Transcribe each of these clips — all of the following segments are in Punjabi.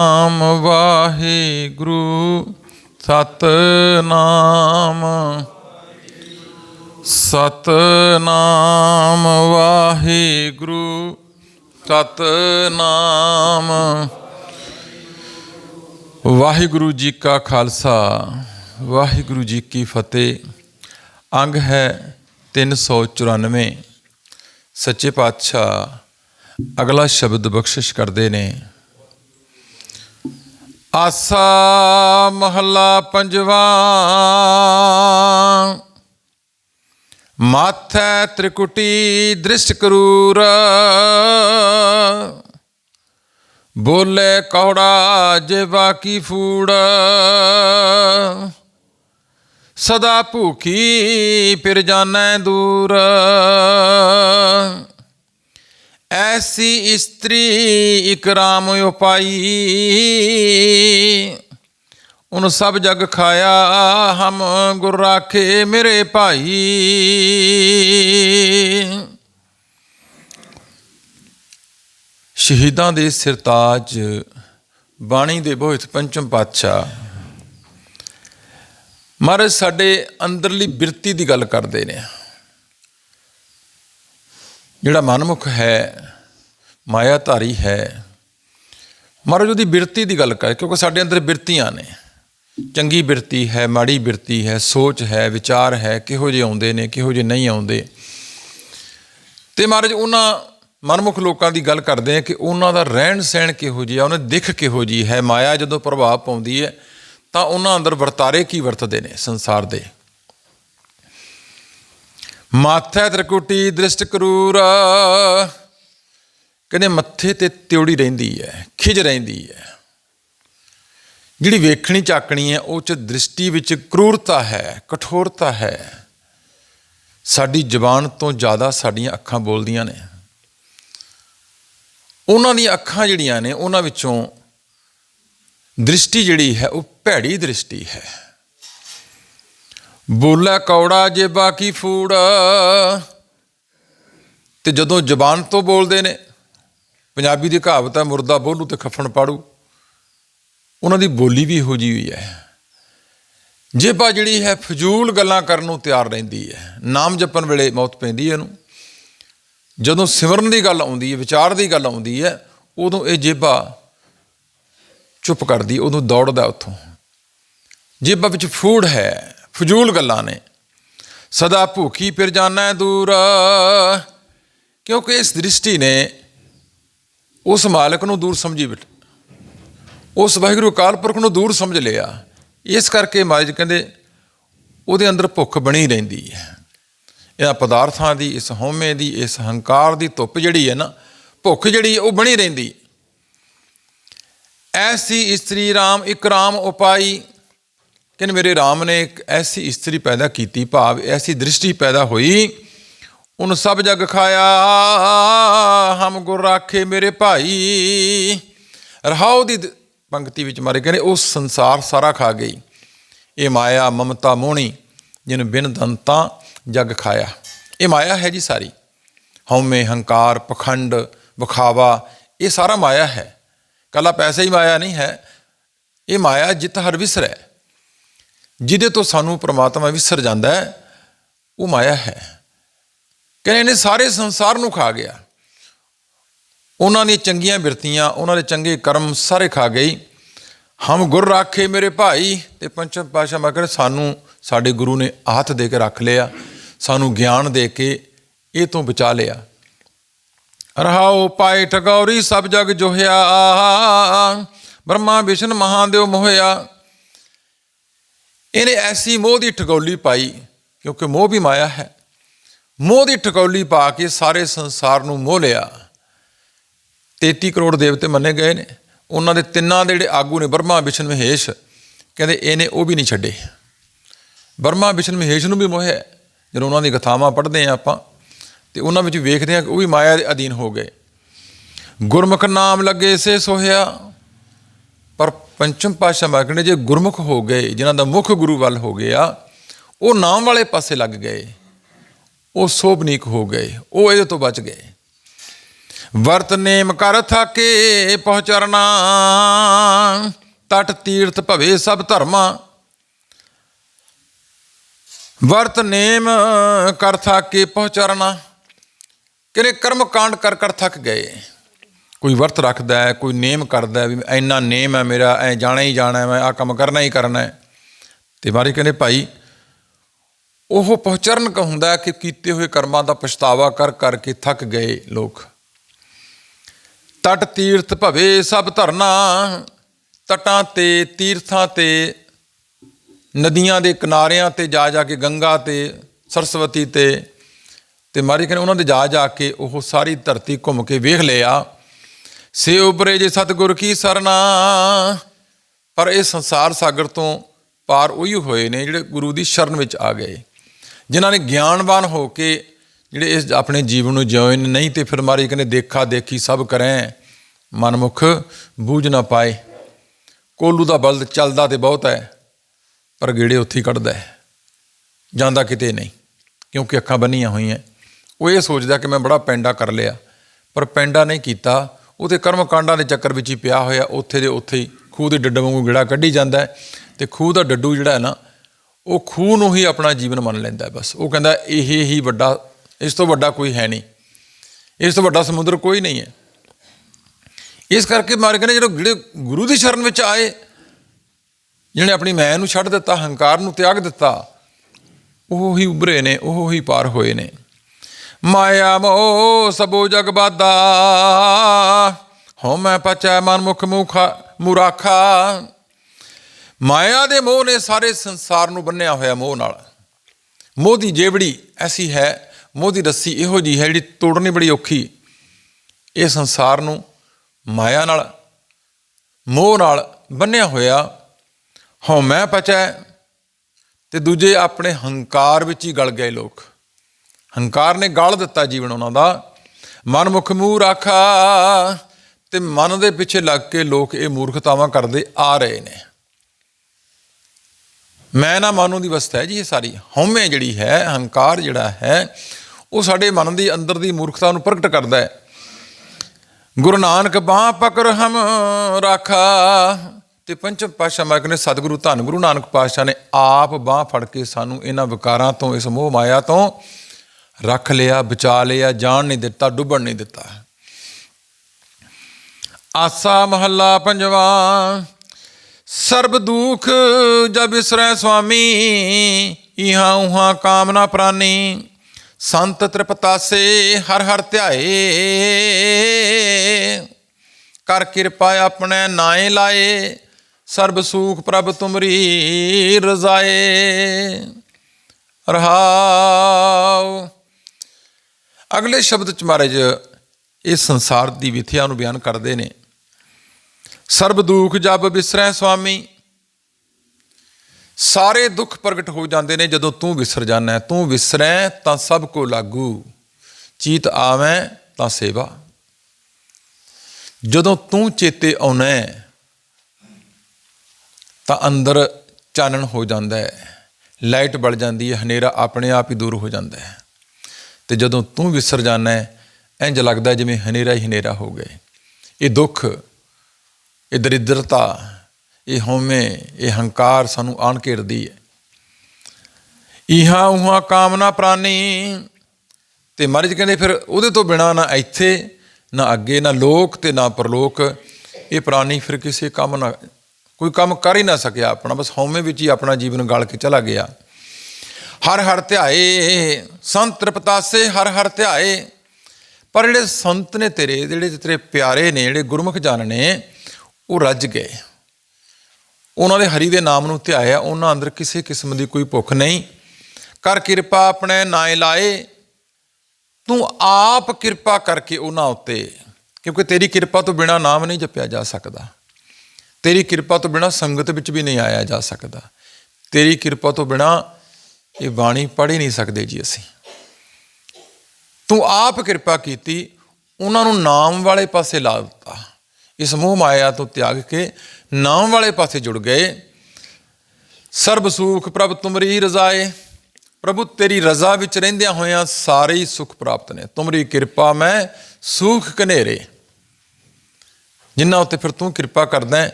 ਨਾਮ ਵਾਹਿਗੁਰੂ, ਸਤਨਾਮ। ਸਤਨਾਮ ਵਾਹਿਗੁਰੂ ਸਤਨਾਮ। ਵਾਹਿਗੁਰੂ ਜੀ ਕਾ ਖਾਲਸਾ, ਵਾਹਿਗੁਰੂ ਜੀ ਕੀ ਫਤਿਹ। ਅੰਗ ਹੈ 394 ਸੱਚੇ ਪਾਤਸ਼ਾਹ ਅਗਲਾ ਸ਼ਬਦ ਬਖਸ਼ਿਸ਼ ਕਰਦੇ ਨੇ। ਆਸਾ ਮਹੱਲਾ ਪੰਜਵਾ। ਮਾਥੈ ਤ੍ਰਿਕੁਟੀ ਦ੍ਰਿਸ਼ਟ ਕਰੂਰ। ਬੋਲੇ ਕੌੜਾ ਜਿਵਾ ਕੀ ਫੂੜ। ਸਦਾ ਭੂਖੀ ਫਿਰ ਜਾਣੈ ਦੂਰ। ਐਸੀ ਇਸਤਰੀ ਇਕਰਾਮ ਉਪਾਈ। ਉਨ ਸਭ ਜਗ ਖਾਇਆ, ਹਮ ਗੁਰ ਰਾਖੇ ਮੇਰੇ ਭਾਈ। ਸ਼ਹੀਦਾਂ ਦੇ ਸਿਰਤਾਜ, ਬਾਣੀ ਦੇ ਬੋਹਿਤ ਪੰਚਮ ਪਾਤਸ਼ਾਹ। ਮਹਾਰਾਜ, ਸਾਡੇ ਅੰਦਰਲੀ ਬਿਰਤੀ ਦੀ ਗੱਲ ਕਰਦੇ ਨੇ। ਜਿਹੜਾ ਮਨਮੁਖ ਹੈ ਮਾਇਆ ਧਾਰੀ ਹੈ ਮਹਾਰਾਜ ਉਹਦੀ ਬਿਰਤੀ ਦੀ ਗੱਲ ਕਰ, ਕਿਉਂਕਿ ਸਾਡੇ ਅੰਦਰ ਬਿਰਤੀਆਂ ਨੇ। ਚੰਗੀ ਬਿਰਤੀ ਹੈ, ਮਾੜੀ ਬਿਰਤੀ ਹੈ, ਸੋਚ ਹੈ, ਵਿਚਾਰ ਹੈ, ਕਿਹੋ ਜਿਹੇ ਆਉਂਦੇ ਨੇ, ਕਿਹੋ ਜਿਹੇ ਨਹੀਂ ਆਉਂਦੇ। ਤੇ ਮਹਾਰਾਜ, ਉਹਨਾਂ ਮਨਮੁਖ ਲੋਕਾਂ ਦੀ ਗੱਲ ਕਰਦੇ ਆ ਕਿ ਉਹਨਾਂ ਦਾ ਰਹਿਣ ਸਹਿਣ ਕਿਹੋ ਜਿਹਾ, ਉਹਨਾਂ ਦੀ ਦਿੱਖ ਕਿਹੋ ਜੀ ਹੈ। ਮਾਇਆ ਜਦੋਂ ਪ੍ਰਭਾਵ ਪਾਉਂਦੀ ਹੈ, ਤਾਂ ਉਹਨਾਂ ਅੰਦਰ ਵਰਤਾਰੇ ਕੀ ਵਰਤਦੇ ਨੇ ਸੰਸਾਰ ਦੇ? ਮਾਥੈ ਤ੍ਰਿਕੁਟੀ ਦ੍ਰਿਸ਼ਟ ਕਰੂਰ। ਕਹਿੰਦੇ ਮੱਥੇ ਤੇ ਤਿਉੜੀ ਰਹਿੰਦੀ ਹੈ ਖਿਜ ਰਹਿੰਦੀ ਹੈ। ਜਿਹੜੀ ਵੇਖਣੀ ਚਾਕਣੀ ਹੈ, ਉਹ ਚ ਦ੍ਰਿਸ਼ਟੀ ਵਿੱਚ ਕਰੂਰਤਾ ਹੈ, ਕਠੋਰਤਾ ਹੈ। ਸਾਡੀ ਜ਼ਬਾਨ ਤੋਂ ਜ਼ਿਆਦਾ ਸਾਡੀਆਂ ਅੱਖਾਂ ਬੋਲਦੀਆਂ ਨੇ। ਉਹਨਾਂ ਦੀਆਂ ਅੱਖਾਂ ਜਿਹੜੀਆਂ ਨੇ, ਉਹਨਾਂ ਵਿੱਚੋਂ ਦ੍ਰਿਸ਼ਟੀ ਜਿਹੜੀ ਹੈ, ਉਹ ਭੈੜੀ ਦ੍ਰਿਸ਼ਟੀ ਹੈ। ਬੋਲਾ ਕੌੜਾ ਜੇ ਬਾਕੀ ਫੂੜ। ਤੇ ਜਦੋਂ ਜ਼ਬਾਨ ਤੋਂ ਬੋਲਦੇ ਨੇ, ਪੰਜਾਬੀ ਦੀ ਕਹਾਵਤ ਹੈ, ਮੁਰਦਾ ਬੋਲੂ ਤੇ ਖਫਣ ਪਾੜੂ। ਉਹਨਾਂ ਦੀ ਬੋਲੀ ਵੀ ਇਹੋ ਜਿਹੀ ਹੋਈ ਹੈ। ਜੇਬਾ ਜਿਹੜੀ ਹੈ, ਫਜ਼ੂਲ ਗੱਲਾਂ ਕਰਨ ਨੂੰ ਤਿਆਰ ਰਹਿੰਦੀ ਹੈ। ਨਾਮ ਜਪਣ ਵੇਲੇ ਮੌਤ ਪੈਂਦੀ ਹੈ ਇਹਨੂੰ। ਜਦੋਂ ਸਿਮਰਨ ਦੀ ਗੱਲ ਆਉਂਦੀ ਹੈ, ਵਿਚਾਰ ਦੀ ਗੱਲ ਆਉਂਦੀ ਹੈ, ਉਦੋਂ ਇਹ ਜੇਬਾ ਚੁੱਪ ਕਰਦੀ, ਉਦੋਂ ਦੌੜਦਾ ਉੱਥੋਂ। ਜੇਬਾ ਵਿੱਚ ਫੂੜ ਹੈ। ਫਜ਼ੂਲ ਗੱਲਾਂ ਨੇ। ਸਦਾ ਭੁੱਖੀ ਫਿਰ ਜਾਣਾ ਦੂਰ। ਕਿਉਂਕਿ ਇਸ ਦ੍ਰਿਸ਼ਟੀ ਨੇ ਉਸ ਮਾਲਕ ਨੂੰ ਦੂਰ ਸਮਝੀ ਬਿਟ ਉਸ ਵਾਹਿਗੁਰੂ ਅਕਾਲ ਪੁਰਖ ਨੂੰ ਦੂਰ ਸਮਝ ਲਿਆ। ਇਸ ਕਰਕੇ ਮਹਾਰਾਜ ਕਹਿੰਦੇ, ਉਹਦੇ ਅੰਦਰ ਭੁੱਖ ਬਣੀ ਰਹਿੰਦੀ ਹੈ। ਇਹਨਾਂ ਪਦਾਰਥਾਂ ਦੀ, ਇਸ ਹਉਮੈ ਦੀ, ਇਸ ਹੰਕਾਰ ਦੀ ਧੁੱਪ ਜਿਹੜੀ ਹੈ ਨਾ, ਭੁੱਖ ਜਿਹੜੀ ਉਹ ਬਣੀ ਰਹਿੰਦੀ। ਐਸੀ ਇਸਤਰੀ RAM ਇਕਰਾਮ ਉਪਾਈ। ਕਹਿੰਦੇ ਮੇਰੇ RAM ਨੇ ਇੱਕ ਐਸੀ ਇਸਤਰੀ ਪੈਦਾ ਕੀਤੀ, ਭਾਵ ਐਸੀ ਦ੍ਰਿਸ਼ਟੀ ਪੈਦਾ ਹੋਈ। ਉਹਨੂੰ ਸਭ ਜਗ ਖਾਇਆ, ਹਮ ਗੁਰ ਰਾਖੇ ਮੇਰੇ ਭਾਈ। ਰਹਾਉ ਦੀ ਪੰਕਤੀ ਵਿੱਚ ਮਾਰੇ ਕਹਿੰਦੇ, ਉਹ ਸੰਸਾਰ ਸਾਰਾ ਖਾ ਗਈ। ਇਹ ਮਾਇਆ, ਮਮਤਾ, ਮੋਹਣੀ, ਜਿਨ ਬਿਨ ਦੰਤਾਂ ਜਗ ਖਾਇਆ। ਇਹ ਮਾਇਆ ਹੈ ਜੀ ਸਾਰੀ। ਹਉਮੈ ਹੰਕਾਰ, ਪਖੰਡ, ਵਿਖਾਵਾ, ਇਹ ਸਾਰਾ ਮਾਇਆ ਹੈ। ਕੱਲਾ ਪੈਸਾ ਹੀ ਮਾਇਆ ਨਹੀਂ ਹੈ। ਇਹ ਮਾਇਆ ਜਿਤ ਹਰ ਵਿਸਰ। ਹੈ ਜਿਹਦੇ ਤੋਂ ਸਾਨੂੰ ਪ੍ਰਮਾਤਮਾ ਵਿਸਰ ਜਾਂਦਾ ਹੈ, ਉਹ ਮਾਇਆ ਹੈ। ਕਹਿੰਦੇ ਨੇ ਸਾਰੇ ਸੰਸਾਰ ਨੂੰ ਖਾ ਗਿਆ। ਉਹਨਾਂ ਦੀਆਂ ਚੰਗੀਆਂ ਬਿਰਤੀਆਂ, ਉਹਨਾਂ ਦੇ ਚੰਗੇ ਕਰਮ ਸਾਰੇ ਖਾ ਗਈ। ਹਮ ਗੁਰ ਰਾਖੇ ਮੇਰੇ ਭਾਈ, ਤੇ ਪੰਚਮ ਪਾਸ਼ਾ ਮਗਰ ਸਾਨੂੰ, ਸਾਡੇ ਗੁਰੂ ਨੇ ਹੱਥ ਦੇ ਕੇ ਰੱਖ ਲਿਆ। ਸਾਨੂੰ ਗਿਆਨ ਦੇ ਕੇ ਇਹ ਤੋਂ ਬਚਾ ਲਿਆ। ਰਹਾਉ ਪਾਏ ਠਗੌਰੀ ਸਭ ਜਗ ਜੋਹਿਆ। ਬ੍ਰਹਮਾ ਵਿਸ਼ਨ ਮਹਾਦੇਵ ਮੋਹਿਆ। ਇਹਨੇ ਐਸੀ ਮੋਹ ਦੀ ਠਗੌਲੀ ਪਾਈ ਕਿਉਂਕਿ ਮੋਹ ਵੀ ਮਾਇਆ ਹੈ। ਮੋਹ ਦੀ ਠਗੌਲੀ ਪਾ ਕੇ ਸਾਰੇ ਸੰਸਾਰ ਨੂੰ ਮੋਹ ਲਿਆ। 33 ਕਰੋੜ ਦੇਵਤੇ ਮੰਨੇ ਗਏ ਨੇ। ਉਹਨਾਂ ਦੇ ਤਿੰਨਾਂ ਦੇ ਜਿਹੜੇ ਆਗੂ ਨੇ ਬ੍ਰਹਮਾ, ਵਿਸ਼ਨ, ਮਹੇਸ਼, ਕਹਿੰਦੇ ਇਹਨੇ ਉਹ ਵੀ ਨਹੀਂ ਛੱਡੇ। ਬ੍ਰਹਮਾ, ਵਿਸ਼ਨ, ਮਹੇਸ਼ ਨੂੰ ਵੀ ਮੋਹਿਆ ਜਦੋਂ ਉਹਨਾਂ ਦੀ ਕਥਾਵਾਂ ਪੜ੍ਹਦੇ ਆ ਆਪਾਂ, ਤੇ ਉਹਨਾਂ ਵਿੱਚ ਵੇਖਦੇ ਆ ਕਿ ਉਹ ਵੀ ਮਾਇਆ ਦੇ ਅਧੀਨ ਹੋ ਗਏ। ਗੁਰਮੁਖ ਨਾਮ ਲੱਗੇ ਸੇ ਸੋਹਿਆ ਪਰ ਪੰਚਮ ਪਾਸ਼ਾ ਮਾਰਗ ਜੇ ਗੁਰਮੁਖ ਹੋ ਗਏ, ਜਿਨ੍ਹਾਂ ਦਾ ਮੁੱਖ ਗੁਰੂ ਵੱਲ ਹੋ ਗਿਆ ਉਹ ਨਾਮ ਵਾਲੇ ਪਾਸੇ ਲੱਗ ਗਏ, ਉਹ ਸੋਭਨੀਕ ਹੋ ਗਏ, ਉਹ ਇਹਦੇ ਤੋਂ ਬਚ ਗਏ। ਵਰਤ ਨੇਮ ਕਰ ਥਾਕੇ ਪਹੁੰਚਰਨਾ ਤਟ ਤੀਰਥ ਭਵੇ ਸਭ ਧਰਮਾ। ਵਰਤ ਨੇਮ ਕਰ ਥਾਕੇ ਪਹੁੰਚਰਨਾ ਕਿਰੇ ਕਰਮ ਕਾਂਡ ਕਰ ਕਰ ਥੱਕ ਗਏ। ਕੋਈ ਵਰਤ ਰੱਖਦਾ ਹੈ, ਕੋਈ ਨੇਮ ਕਰਦਾ ਵੀ ਇੰਨਾ ਨੇਮ ਹੈ ਮੇਰਾ, ਐ ਜਾਣਾ ਹੀ ਜਾਣਾ ਮੈਂ ਆ ਕੰਮ ਕਰਨਾ ਹੀ ਕਰਨਾ ਹੈ। ਤੇ ਮਾਰੇ ਕਹਿੰਦੇ, ਭਾਈ, ਉਹ ਪਹੁੰਚਰਨ ਕ ਹੁੰਦਾ ਕਿ ਕੀਤੇ ਹੋਏ ਕਰਮਾਂ ਦਾ ਪਛਤਾਵਾ ਕਰ ਕਰਕੇ ਥੱਕ ਗਏ ਲੋਕ। ਤਟ ਤੀਰਥ ਭਵੇ ਸਭ ਧਰਨਾ, ਤਟਾਂ ਤੇ, ਤੀਰਥਾਂ ਤੇ, ਨਦੀਆਂ ਦੇ ਕਿਨਾਰਿਆਂ ਤੇ ਜਾ ਜਾ ਕੇ ਗੰਗਾ ਤੇ, ਸਰਸਵਤੀ ਤੇ। ਤੇ ਮਾਰੀ ਕਹਿੰਦੇ, ਉਹਨਾਂ ਦੇ ਜਾ ਜਾ ਕੇ ਉਹ ਸਾਰੀ ਧਰਤੀ ਘੁੰਮ ਕੇ ਵੇਖ ਲਿਆ। ਸੇ ਉਪਰੇ ਜੇ ਸਤਿਗੁਰ ਕੀ ਸਰਨਾ। ਪਰ ਇਹ ਸੰਸਾਰ ਸਾਗਰ ਤੋਂ ਪਾਰ ਉਹੀ ਹੋਏ ਨੇ ਜਿਹੜੇ ਗੁਰੂ ਦੀ ਸ਼ਰਨ ਵਿੱਚ ਆ ਗਏ। ਜਿਨ੍ਹਾਂ ਨੇ ਗਿਆਨਵਾਨ ਹੋ ਕੇ ਜਿਹੜੇ ਇਸ ਆਪਣੇ ਜੀਵਨ ਨੂੰ ਜਿਉਏ ਨਹੀਂ ਤੇ ਫਿਰ ਮਾਰੀ ਕਹਿੰਦੇ, ਦੇਖਾ ਦੇਖੀ ਸਭ ਕਰੈ, ਮਨਮੁਖ ਬੂਝ ਨਾ ਪਾਏ। ਕੋਲੂ ਦਾ ਬਲਦ ਚੱਲਦਾ ਤੇ ਬਹੁਤ ਹੈ, ਪਰ ਗੇੜੇ ਉੱਥੇ ਕੱਢਦਾ ਹੈ। ਜਾਂਦਾ ਕਿਤੇ ਨਹੀਂ, ਕਿਉਂਕਿ ਅੱਖਾਂ ਬੰਨੀਆਂ ਹੋਈਆਂ। ਉਹ ਇਹ ਸੋਚਦਾ ਕਿ ਮੈਂ ਬੜਾ ਪੈਂਡਾ ਕਰ ਲਿਆ, ਪਰ ਪੈਂਡਾ ਨਹੀਂ ਕੀਤਾ। ਉਹਦੇ ਕਰਮ ਕਾਂਡਾਂ ਦੇ ਚੱਕਰ ਵਿੱਚ ਹੀ ਪਿਆ ਹੋਇਆ, ਉੱਥੇ ਦੇ ਉੱਥੇ ਹੀ ਖੂਹ ਦੇ ਡੱਡੂ ਵਾਂਗੂ ਗਿੜਾ ਕੱਢੀ ਜਾਂਦਾ ਹੈ ਤੇ ਖੂਹ ਦਾ ਡੱਡੂ ਜਿਹੜਾ ਹੈ ਨਾ, ਉਹ ਖੂਹ ਨੂੰ ਹੀ ਆਪਣਾ ਜੀਵਨ ਮੰਨ ਲੈਂਦਾ ਹੈ ਬਸ। ਉਹ ਕਹਿੰਦਾ ਇਹ ਹੀ ਵੱਡਾ, ਇਸ ਤੋਂ ਵੱਡਾ ਕੋਈ ਹੈ ਨਹੀਂ। ਇਸ ਤੋਂ ਵੱਡਾ ਸਮੁੰਦਰ ਕੋਈ ਨਹੀਂ ਹੈ। ਇਸ ਕਰਕੇ ਮਾਰ ਕਹਿੰਦੇ ਜਦੋਂ ਜਿਹੜੇ ਗੁਰੂ ਦੀ ਸ਼ਰਨ ਵਿੱਚ ਆਏ, ਜਿਹਨੇ ਆਪਣੀ ਮੈਂ ਨੂੰ ਛੱਡ ਦਿੱਤਾ, ਹੰਕਾਰ ਨੂੰ ਤਿਆਗ ਦਿੱਤਾ, ਉਹ ਹੀ ਉਭਰੇ ਨੇ, ਉਹ ਹੀ ਪਾਰ ਹੋਏ ਨੇ। ਮਾਇਆ ਮੋਹ ਸਭੋ ਜਗ ਬਾਦਾ। ਹਉ ਮੈਂ ਪਚੈ ਮਨ ਮੁਖ ਮੁਖਾ ਮੁਰਾਖਾ। ਮਾਇਆ ਦੇ ਮੋਹ ਨੇ ਸਾਰੇ ਸੰਸਾਰ ਨੂੰ ਬੰਨਿਆ ਹੋਇਆ ਮੋਹ ਨਾਲ। ਮੋਹ ਦੀ ਜੇਬੜੀ ਐਸੀ ਹੈ, ਮੋਹ ਦੀ ਰੱਸੀ ਇਹੋ ਜੀ ਹੈ ਜਿਹੜੀ ਤੋੜਨੀ ਬੜੀ ਔਖੀ। ਇਹ ਸੰਸਾਰ ਨੂੰ ਮਾਇਆ ਨਾਲ, ਮੋਹ ਨਾਲ ਬੰਨਿਆ ਹੋਇਆ। ਹਉ ਮੈਂ ਪਚੈ ਤੇ ਦੂਜੇ ਆਪਣੇ ਹੰਕਾਰ ਵਿੱਚ ਹੀ ਗਲ ਗਏ ਲੋਕ। ਹੰਕਾਰ ਨੇ ਗਾਲ ਦਿੱਤਾ ਜੀਵਨ ਉਹਨਾਂ ਦਾ। ਮਨ ਮੁਖ ਮੂਹ ਰਾਖਾ ਤੇ ਮਨ ਦੇ ਪਿੱਛੇ ਲੱਗ ਕੇ ਲੋਕ ਇਹ ਮੂਰਖਤਾਵਾਂ ਕਰਦੇ ਆ ਰਹੇ ਨੇ। ਮੈਂ ਨਾ ਮਾਨੂ ਦੀ ਵਸਤ ਹੈ ਜੀ ਇਹ ਸਾਰੀ। ਹਉਮੈ ਜਿਹੜੀ ਹੈ, ਹੰਕਾਰ ਜਿਹੜਾ ਹੈ, ਉਹ ਸਾਡੇ ਮਨ ਦੀ ਅੰਦਰ ਦੀ ਮੂਰਖਤਾ ਨੂੰ ਪ੍ਰਗਟ ਕਰਦਾ ਹੈ। ਗੁਰੂ ਨਾਨਕ ਬਾਹ ਪਕਰ ਹਮ ਰਾਖਾ ਤੇ ਪੰਚਮ ਪਾਸ਼ਾ ਮਾਰਗ ਨੇ ਸਤਿਗੁਰੂ ਧੰਨ ਗੁਰੂ ਨਾਨਕ ਪਾਤਸ਼ਾਹ ਨੇ ਆਪ ਬਾਹ ਫੜ ਕੇ ਸਾਨੂੰ ਇਹਨਾਂ ਵਿਕਾਰਾਂ ਤੋਂ, ਇਸ ਮੋਹ ਮਾਇਆ ਤੋਂ ਰੱਖ ਲਿਆ, ਬਚਾ ਲਿਆ, ਜਾਣ ਨਹੀਂ ਦਿੱਤਾ, ਡੁੱਬਣ ਨਹੀਂ ਦਿੱਤਾ। ਆਸਾ ਮਹੱਲਾ ਪੰਜਵਾ, ਸਰਬ ਦੁਖ ਜਬ ਵਿਸਰੈ ਸੁਆਮੀ, ਇਹਾਂ ਉਹਾਂ ਕਾਮਨਾ ਪ੍ਰਾਨੀ, ਸੰਤ ਤ੍ਰਿਪਤਾਸੇ ਹਰ ਹਰ ਧਿਆਏ। ਕਰ ਕਿਰਪਾ ਆਪਣੇ ਨਾਏ ਲਾਏ, ਸਰਬ ਸੂਖ ਪ੍ਰਭ ਤੁਮਰੀ ਰਜ਼ਾਏ। ਰਹਾਉ। ਅਗਲੇ ਸ਼ਬਦ ਚ ਮਹਾਰਾਜ, ਇਹ ਸੰਸਾਰ ਦੀ ਵਿਥਿਆ ਨੂੰ ਬਿਆਨ ਕਰਦੇ ਨੇ। ਸਰਬ ਦੁਖ ਜਬ ਵਿਸਰੈ ਸੁਆਮੀ। ਸਾਰੇ ਦੁੱਖ ਪ੍ਰਗਟ ਹੋ ਜਾਂਦੇ ਨੇ ਜਦੋਂ ਤੂੰ ਵਿਸਰ ਜਾਣਾ ਤੂੰ ਵਿਸਰੈ ਤਾਂ ਸਭ ਕੋ ਲਾਗੂ। ਚੀਤ ਆਵੈ ਤਾਂ ਸੇਵਾ। ਜਦੋਂ ਤੂੰ ਚੇਤੇ ਆਉਣਾ ਤਾਂ ਅੰਦਰ ਚਾਨਣ ਹੋ ਜਾਂਦਾ ਹੈ। ਲਾਈਟ ਬਲ ਜਾਂਦੀ ਹੈ, ਹਨੇਰਾ ਆਪਣੇ ਆਪ ਹੀ ਦੂਰ ਹੋ ਜਾਂਦਾ ਹੈ। ਤੇ ਜਦੋਂ ਤੂੰ ਵਿਸਰ ਜਾਣਾ ਹੈ ਇੰਜ ਲੱਗਦਾ ਜਿਵੇਂ ਹਨੇਰਾ ਹੀ ਹਨੇਰਾ ਹੋ ਗਏ ਇਹ ਦੁੱਖ, ਇਹ ਦਰਿਦਰਤਾ, ਇਹ ਹਉਮੈ, ਇਹ ਹੰਕਾਰ ਸਾਨੂੰ ਆਣ ਘੇਰਦੀ ਹੈ। ਇਹਾਂ ਉਹਾਂ ਕਾਮਨਾ ਪ੍ਰਾਨੀ। ਤੇ ਮਹਾਰਾਜ ਕਹਿੰਦੇ ਫਿਰ ਉਹਦੇ ਤੋਂ ਬਿਨਾ ਨਾ ਇੱਥੇ, ਨਾ ਅੱਗੇ, ਨਾ ਲੋਕ ਤੇ ਨਾ ਪਰਲੋਕ। ਇਹ ਪ੍ਰਾਨੀ ਫਿਰ ਕਿਸੇ ਕੰਮ ਨਾ, ਕੋਈ ਕੰਮ ਕਰ ਹੀ ਨਾ ਸਕਿਆ ਆਪਣਾ, ਬਸ ਹਉਮੈ ਵਿੱਚ ਹੀ ਆਪਣਾ ਜੀਵਨ ਗਾਲ ਕੇ ਚਲਾ ਗਿਆ। ਹਰ ਹਰ ਧਿਆਏ, ਸੰਤ ਤ੍ਰਿਪਤਾਸੇ, ਹਰ ਹਰ ਧਿਆਏ। ਪਰ ਜਿਹੜੇ ਸੰਤ ਨੇ ਤੇਰੇ, ਜਿਹੜੇ ਤੇਰੇ ਪਿਆਰੇ ਨੇ, ਜਿਹੜੇ ਗੁਰਮੁਖ ਜਨ ਨੇ, ਉਹ ਰੱਜ ਗਏ। ਉਹਨਾਂ ਦੇ ਹਰੀ ਦੇ ਨਾਮ ਨੂੰ ਧਿਆਇਆ, ਉਹਨਾਂ ਅੰਦਰ ਕਿਸੇ ਕਿਸਮ ਦੀ ਕੋਈ ਭੁੱਖ ਨਹੀਂ। ਕਰ ਕਿਰਪਾ ਆਪਣੇ ਨਾਏ ਲਾਏ। ਤੂੰ ਆਪ ਕਿਰਪਾ ਕਰਕੇ ਉਹਨਾਂ ਉੱਤੇ, ਕਿਉਂਕਿ ਤੇਰੀ ਕਿਰਪਾ ਤੋਂ ਬਿਨਾ ਨਾਮ ਨਹੀਂ ਜਪਿਆ ਜਾ ਸਕਦਾ। ਤੇਰੀ ਕਿਰਪਾ ਤੋਂ ਬਿਨਾ ਸੰਗਤ ਵਿੱਚ ਵੀ ਨਹੀਂ ਆਇਆ ਜਾ ਸਕਦਾ। ਤੇਰੀ ਕਿਰਪਾ ਤੋਂ ਬਿਨਾ ਇਹ ਬਾਣੀ ਪੜ੍ਹ ਹੀ ਨਹੀਂ ਸਕਦੇ ਜੀ ਅਸੀਂ। ਤੂੰ ਆਪ ਕਿਰਪਾ ਕੀਤੀ, ਉਹਨਾਂ ਨੂੰ ਨਾਮ ਵਾਲੇ ਪਾਸੇ ਲਾ ਦਿੱਤਾ। ਇਸ ਮੋਹ ਮਾਇਆ ਤੋਂ ਤਿਆਗ ਕੇ ਨਾਮ ਵਾਲੇ ਪਾਸੇ ਜੁੜ ਗਏ। ਸਰਬ ਸੁਖ ਪ੍ਰਭ ਤੁਮਰੀ ਰਜ਼ਾਏ, ਪ੍ਰਭੂ ਤੇਰੀ ਰਜ਼ਾ ਵਿੱਚ ਰਹਿੰਦਿਆਂ ਹੋਇਆਂ ਸਾਰੇ ਹੀ ਸੁਖ ਪ੍ਰਾਪਤ ਨੇ। ਤੁਮਰੀ ਕਿਰਪਾ ਮੈਂ ਸੁਖ ਕਨੇਰੇ ਜਿਨ੍ਹਾਂ ਉੱਤੇ ਫਿਰ ਤੂੰ ਕਿਰਪਾ ਕਰਦਾ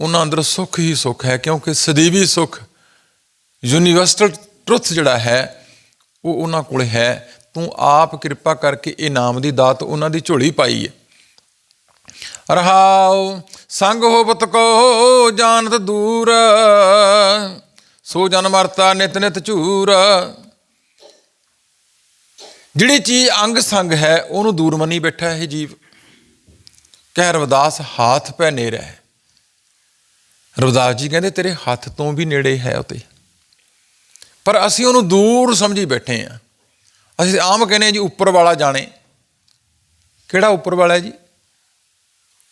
ਉਹਨਾਂ ਅੰਦਰ ਸੁੱਖ ਹੀ ਸੁੱਖ ਹੈ, ਕਿਉਂਕਿ ਸਦੀਵੀ ਸੁੱਖ ਯੂਨੀਵਰਸਲ ਟਰੁੱਥ ਜਿਹੜਾ ਹੈ, ਉਹ ਉਹਨਾਂ ਕੋਲ ਹੈ। ਤੂੰ ਆਪ ਕਿਰਪਾ ਕਰਕੇ ਇਹ ਨਾਮ ਦੀ ਦਾਤ ਉਹਨਾਂ ਦੀ ਝੋਲੀ ਪਾਈ ਹੈ ਰਹਾਉ, ਸੰਗ ਹੋਵਤ ਕੋ ਜਾਣਤ ਦੂਰ, ਸੋ ਜਨ ਮਰਤਾ ਨਿਤ ਨਿਤ ਝੂਰ। ਜਿਹੜੀ ਚੀਜ਼ ਅੰਗ ਸੰਗ ਹੈ, ਉਹਨੂੰ ਦੂਰ ਮੰਨੀ ਬੈਠਾ ਇਹ ਜੀਵ। ਕਹਿ ਰਵਦਾਸ, ਹੱਥ ਪੈ ਨੇੜੇ ਹੈ ਰਵਦਾਸ ਜੀ ਕਹਿੰਦੇ, ਤੇਰੇ ਹੱਥ ਤੋਂ ਵੀ ਨੇੜੇ ਹੈ ਉਹ ਤੇ ਪਰ ਅਸੀਂ ਉਹਨੂੰ ਦੂਰ ਸਮਝੀ ਬੈਠੇ ਆ। ਅਸੀਂ ਆਮ ਕਹਿੰਦੇ ਹਾਂ ਜੀ, ਉੱਪਰ ਵਾਲਾ ਜਾਣੇ। ਕਿਹੜਾ ਉੱਪਰ ਵਾਲਾ ਜੀ?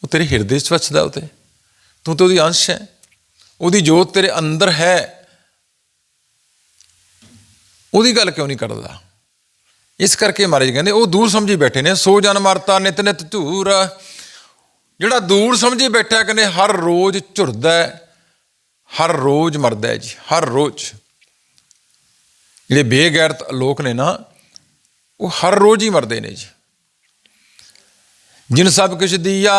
ਉਹ ਤੇਰੇ ਹਿਰਦੇ 'ਚ ਵਸਦਾ ਉਤੇ। ਤੂੰ ਤੇ ਉਹਦੀ ਅੰਸ਼ ਹੈ। ਉਹਦੀ ਜੋਤ ਤੇਰੇ ਅੰਦਰ ਹੈ। ਉਹਦੀ ਗੱਲ ਕਿਉਂ ਨਹੀਂ ਕਰਦਾ? ਇਸ ਕਰਕੇ ਮਹਾਰਾਜ ਕਹਿੰਦੇ, ਉਹ ਦੂਰ ਸਮਝੀ ਬੈਠੇ ਨੇ। ਸੋ ਜਨ ਮਰਤਾ ਨਿਤ ਨਿਤ ਧੂਰ। ਜਿਹੜਾ ਦੂਰ ਸਮਝੀ ਬੈਠਾ ਕਹਿੰਦੇ, ਹਰ ਰੋਜ਼ ਝੁਰਦਾ ਹਰ ਰੋਜ਼ ਮਰਦਾ ਜੀ। ਹਰ ਰੋਜ਼। ਜਿਹੜੇ ਬੇਗੈਰਤ ਲੋਕ ਨੇ ਨਾ, ਉਹ ਹਰ ਰੋਜ਼ ਹੀ ਮਰਦੇ ਨੇ ਜੀ। ਜਿਨ ਸਭ ਕੁਛ ਦਿਆ,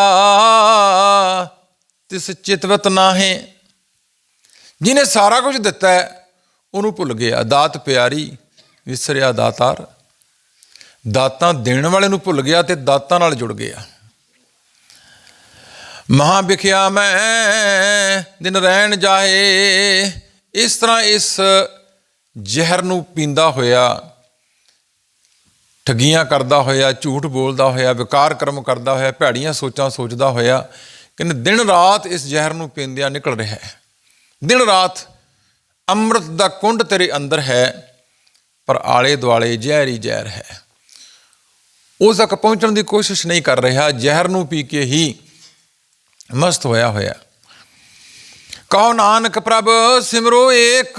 ਤਿਸ ਚਿਤਵਤ ਨਾਹੇ। ਜਿਹਨੇ ਸਾਰਾ ਕੁਝ ਦਿੱਤਾ ਉਹਨੂੰ ਭੁੱਲ ਗਿਆ। ਦਾਤ ਪਿਆਰੀ, ਵਿਸਰਿਆ ਦਾਤਾਰ। ਦਾਤਾਂ ਦੇਣ ਵਾਲੇ ਨੂੰ ਭੁੱਲ ਗਿਆ ਤੇ ਦਾਤਾਂ ਨਾਲ ਜੁੜ ਗਿਆ। ਮਹਾ ਵਿਖਿਆ ਮੈਂ, ਦਿਨ ਰਹਿਣ ਜਾਏ। ਇਸ ਤਰ੍ਹਾਂ ਇਸ ਜ਼ਹਿਰ ਨੂੰ ਪੀਂਦਾ ਹੋਇਆ, ਠੱਗੀਆਂ ਕਰਦਾ ਹੋਇਆ, ਝੂਠ ਬੋਲਦਾ ਹੋਇਆ, ਵਿਕਾਰ ਕਰਮ ਕਰਦਾ ਹੋਇਆ, ਭੈੜੀਆਂ ਸੋਚਾਂ ਸੋਚਦਾ ਹੋਇਆ ਕਹਿੰਦੇ ਦਿਨ ਰਾਤ ਇਸ ਜ਼ਹਿਰ ਨੂੰ ਪੀਂਦਿਆਂ ਨਿਕਲ ਰਿਹਾ ਹੈ। ਦਿਨ ਰਾਤ ਅੰਮ੍ਰਿਤ ਦਾ ਕੁੰਡ ਤੇਰੇ ਅੰਦਰ ਹੈ, ਪਰ ਆਲੇ ਦੁਆਲੇ ਜ਼ਹਿਰ ਹੀ ਜ਼ਹਿਰ ਹੈ। ਉਸ ਤੱਕ ਪਹੁੰਚਣ ਦੀ ਕੋਸ਼ਿਸ਼ ਨਹੀਂ ਕਰ ਰਿਹਾ, ਜ਼ਹਿਰ ਨੂੰ ਪੀ ਕੇ ਹੀ ਮਸਤ ਹੋਇਆ ਹੋਇਆ। ਕਹੋ ਨਾਨਕ ਪ੍ਰਭ ਸਿਮਰੋ ਏਕ,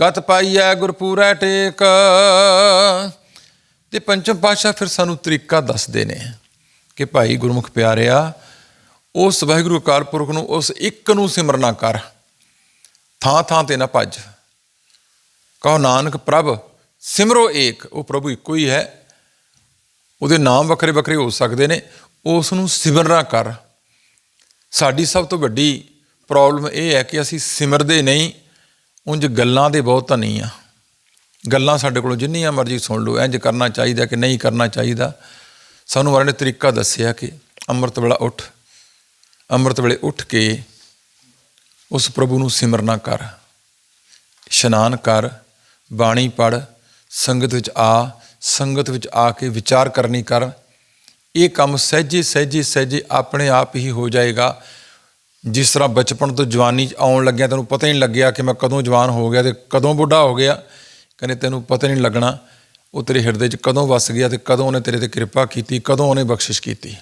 ਗਤ ਪਾਈਐ ਗੁਰਪੂਰੈ ਟੇਕ। ਤੇ ਪੰਚਮ ਪਾਤਸ਼ਾਹ ਫਿਰ ਸਾਨੂੰ ਤਰੀਕਾ ਦੱਸਦੇ ਨੇ ਕਿ ਭਾਈ ਗੁਰਮੁਖ ਪਿਆਰਿਆ, ਉਸ ਵਾਹਿਗੁਰੂ ਅਕਾਲ ਪੁਰਖ ਨੂੰ ਉਸ ਇੱਕ ਨੂੰ ਸਿਮਰਨਾ ਕਰ। ਥਾਂ ਥਾਂ ਤੇ ਨਾ ਭੱਜ। ਕਹੋ ਨਾਨਕ ਪ੍ਰਭ ਸਿਮਰੋ ਏਕ, ਉਹ ਪ੍ਰਭੂ ਇੱਕੋ ਹੀ ਹੈ। ਉਹਦੇ ਨਾਮ ਵੱਖਰੇ ਵੱਖਰੇ ਹੋ ਸਕਦੇ ਨੇ। ਉਸ ਨੂੰ ਸਿਮਰਨਾ ਕਰ। ਸਾਡੀ ਸਭ ਤੋਂ ਵੱਡੀ ਪ੍ਰੋਬਲਮ ਇਹ ਹੈ ਕਿ ਅਸੀਂ ਸਿਮਰਦੇ ਨਹੀਂ, ਉਂਝ ਗੱਲਾਂ ਦੇ ਬਹੁਤ ਧਨੀ ਨਹੀਂ ਆ। ਗੱਲਾਂ ਸਾਡੇ ਕੋਲੋਂ ਜਿੰਨੀਆਂ ਮਰਜ਼ੀ ਸੁਣ ਲਓ ਇੰਜ ਕਰਨਾ ਚਾਹੀਦਾ ਕਿ ਨਹੀਂ ਕਰਨਾ ਚਾਹੀਦਾ। ਸਾਨੂੰ ਵਾਲੇ ਨੇ ਤਰੀਕਾ ਦੱਸਿਆ ਕਿ ਅੰਮ੍ਰਿਤ ਵੇਲਾ ਉੱਠ, ਅੰਮ੍ਰਿਤ ਵੇਲੇ ਉੱਠ ਕੇ ਉਸ ਪ੍ਰਭੂ ਨੂੰ ਸਿਮਰਨਾ ਕਰ, ਇਸ਼ਨਾਨ ਕਰ, ਬਾਣੀ ਪੜ ਸੰਗਤ ਵਿੱਚ ਆ, ਸੰਗਤ ਵਿੱਚ ਆ ਕੇ ਵਿਚਾਰ ਕਰਨੀ ਕਰ। ਇਹ ਕੰਮ ਸਹਿਜੇ ਸਹਿਜੇ ਸਹਿਜੇ ਆਪਣੇ ਆਪ ਹੀ ਹੋ ਜਾਏਗਾ। ਜਿਸ ਤਰ੍ਹਾਂ ਬਚਪਨ ਤੋਂ ਜਵਾਨੀ 'ਚ ਆਉਣ ਲੱਗਿਆ ਤੈਨੂੰ ਪਤਾ ਹੀ ਨਹੀਂ ਲੱਗਿਆ ਕਿ ਮੈਂ ਕਦੋਂ ਜਵਾਨ ਹੋ ਗਿਆ ਤੇ ਕਦੋਂ ਬੁੱਢਾ ਹੋ ਗਿਆ। ਕਹਿੰਦੇ ਤੈਨੂੰ ਪਤਾ ਨਹੀਂ ਲੱਗਣਾ, ਉਹ ਤੇਰੇ ਹਿਰਦੇ 'ਚ ਕਦੋਂ ਵਸ ਗਿਆ ਤੇ ਕਦੋਂ ਉਹਨੇ ਤੇਰੇ ਤੇ ਕਿਰਪਾ ਕੀਤੀ, ਕਦੋਂ ਉਹਨੇ ਬਖਸ਼ਿਸ਼ ਕੀਤੀ।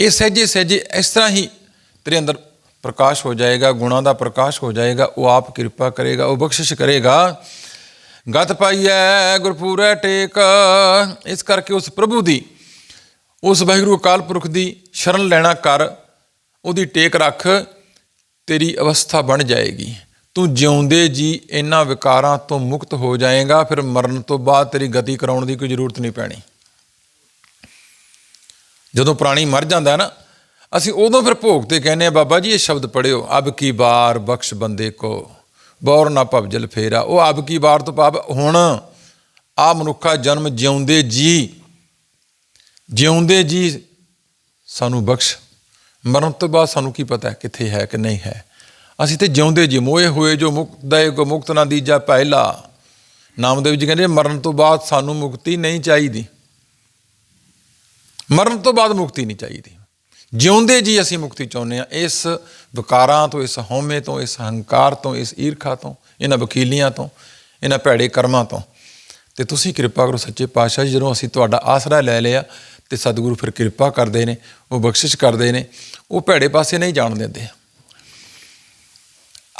ਇਹ ਸਹਿਜੇ ਸਹਿਜੇ ਇਸ ਤਰ੍ਹਾਂ ਹੀ ਤੇਰੇ ਅੰਦਰ ਪ੍ਰਕਾਸ਼ ਹੋ ਜਾਏਗਾ, ਗੁਣਾ ਦਾ ਪ੍ਰਕਾਸ਼ ਹੋ ਜਾਏਗਾ, ਉਹ ਆਪ ਕਿਰਪਾ ਕਰੇਗਾ, ਉਹ ਬਖਸ਼ਿਸ਼ ਕਰੇਗਾ। ਗਤ ਪਾਈਐ ਗੁਰਪੂਰੈ ਟੇਕ, ਇਸ ਕਰਕੇ ਉਸ ਪ੍ਰਭੂ ਦੀ ਉਸ ਵਾਹਿਗੁਰੂ ਅਕਾਲ ਪੁਰਖ ਦੀ ਸ਼ਰਨ ਲੈਣਾ ਕਰ, ਉਹਦੀ ਟੇਕ ਰੱਖ, ਤੇਰੀ ਅਵਸਥਾ ਬਣ ਜਾਏਗੀ। ਤੂੰ ਜਿਉਂਦੇ ਜੀ ਇਹਨਾਂ ਵਿਕਾਰਾਂ ਤੋਂ ਮੁਕਤ ਹੋ ਜਾਏਗਾ, ਫਿਰ ਮਰਨ ਤੋਂ ਬਾਅਦ ਤੇਰੀ ਗਤੀ ਕਰਾਉਣ ਦੀ ਕੋਈ ਜ਼ਰੂਰਤ ਨਹੀਂ ਪੈਣੀ। ਜਦੋਂ ਪ੍ਰਾਣੀ ਮਰ ਜਾਂਦਾ ਨਾ, ਅਸੀਂ ਉਦੋਂ ਫਿਰ ਭੋਗ ਤੇ ਕਹਿੰਦੇ ਆ ਬਾਬਾ ਜੀ ਇਹ ਸ਼ਬਦ ਪੜਿਓ ਅਬ ਕੀ ਬਾਰ ਬਖਸ਼ ਬੰਦੇ ਕੋ, ਬੌਰ ਨਾ ਭਵਜਲ ਫੇਰਾ। ਉਹ ਅਬ ਕੀ ਬਾਰ ਤੋਂ ਭਾਵ, ਹੁਣ ਆ ਮਨੁੱਖਾ ਜਨਮ ਜਿਉਂਦੇ ਜੀ ਜਿਉਂਦੇ ਜੀ ਸਾਨੂੰ ਬਖਸ਼। ਮਰਨ ਤੋਂ ਬਾਅਦ ਸਾਨੂੰ ਕੀ ਪਤਾ ਕਿੱਥੇ ਹੈ ਕਿ ਨਹੀਂ ਹੈ। ਅਸੀਂ ਤੇ ਜਿਉਂਦੇ ਜੀ, ਮੋਏ ਹੋਏ ਜੋ ਮੁਕਤ ਦੇ ਕੋ ਮੁਕਤ ਨਾ ਦੀਜਾ ਪਹਿਲਾ ਨਾਮਦੇਵ ਜੀ ਕਹਿੰਦੇ, ਮਰਨ ਤੋਂ ਬਾਅਦ ਸਾਨੂੰ ਮੁਕਤੀ ਨਹੀਂ ਚਾਹੀਦੀ। ਮਰਨ ਤੋਂ ਬਾਅਦ ਮੁਕਤੀ ਨਹੀਂ ਚਾਹੀਦੀ। ਜਿਉਂਦੇ ਜੀ ਅਸੀਂ ਮੁਕਤੀ ਚਾਹੁੰਦੇ ਆ ਇਸ ਵਿਕਾਰਾਂ ਤੋਂ, ਇਸ ਹਉਮੈ ਤੋਂ, ਇਸ ਹੰਕਾਰ ਤੋਂ, ਇਸ ਈਰਖਾ ਤੋਂ, ਇਹਨਾਂ ਵਕੀਲੀਆਂ ਤੋਂ, ਇਹਨਾਂ ਭੈੜੇ ਕਰਮਾਂ ਤੋਂ। ਤੇ ਤੁਸੀਂ ਕਿਰਪਾ ਕਰੋ ਸੱਚੇ ਪਾਤਸ਼ਾਹ ਜੀ, ਜਦੋਂ ਅਸੀਂ ਤੁਹਾਡਾ ਆਸਰਾ ਲੈ ਲਿਆ ਤੇ ਸਤਿਗੁਰੂ ਫਿਰ ਕਿਰਪਾ ਕਰਦੇ ਨੇ, ਉਹ ਬਖਸ਼ਿਸ਼ ਕਰਦੇ ਨੇ, ਉਹ ਭੈੜੇ ਪਾਸੇ ਨਹੀਂ ਜਾਣ ਦਿੰਦੇ।